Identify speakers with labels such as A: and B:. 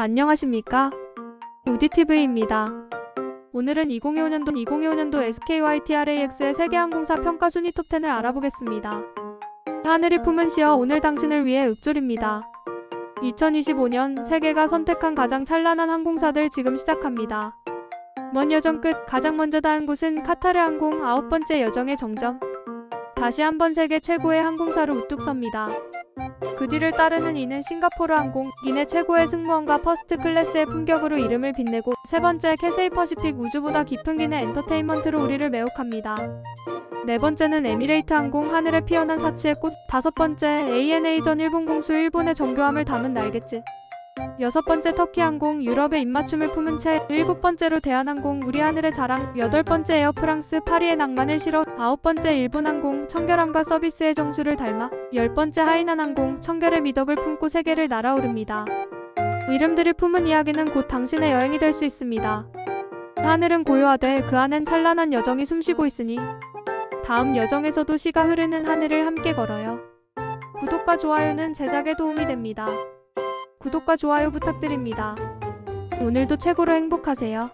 A: 안녕하십니까? 우디TV입니다. 오늘은 2025년도 2025년도 SKYTRAX의 세계항공사 평가 순위 톱10을 알아보겠습니다. 하늘이 품은 시어 오늘 당신을 위해 읊조립니다. 2025년 세계가 선택한 가장 찬란한 항공사들 지금 시작합니다. 먼 여정 끝 가장 먼저 닿은 곳은 카타르 항공 아홉 번째 여정의 정점. 다시 한번 세계 최고의 항공사로 우뚝 섭니다. 그 뒤를 따르는 이는 싱가포르 항공, 이내 최고의 승무원과 퍼스트 클래스의 품격으로 이름을 빛내고 세 번째 캐세이 퍼시픽 우주보다 깊은 기내 엔터테인먼트로 우리를 매혹합니다. 네 번째는 에미레이트 항공 하늘에 피어난 사치의 꽃, 다섯 번째 ANA 전 일본 공수 일본의 정교함을 담은 날갯짓. 여섯 번째 터키 항공 유럽의 입맞춤을 품은 채 일곱 번째로 대한항공 우리 하늘의 자랑 여덟 번째 에어프랑스 파리의 낭만을 실어 아홉 번째 일본항공 청결함과 서비스의 정수를 닮아 열 번째 하이난항공 청결의 미덕을 품고 세계를 날아오릅니다. 이름들이 품은 이야기는 곧 당신의 여행이 될 수 있습니다. 하늘은 고요하되 그 안엔 찬란한 여정이 숨쉬고 있으니 다음 여정에서도 시가 흐르는 하늘을 함께 걸어요. 구독과 좋아요는 제작에 도움이 됩니다. 구독과 좋아요 부탁드립니다. 오늘도 최고로 행복하세요.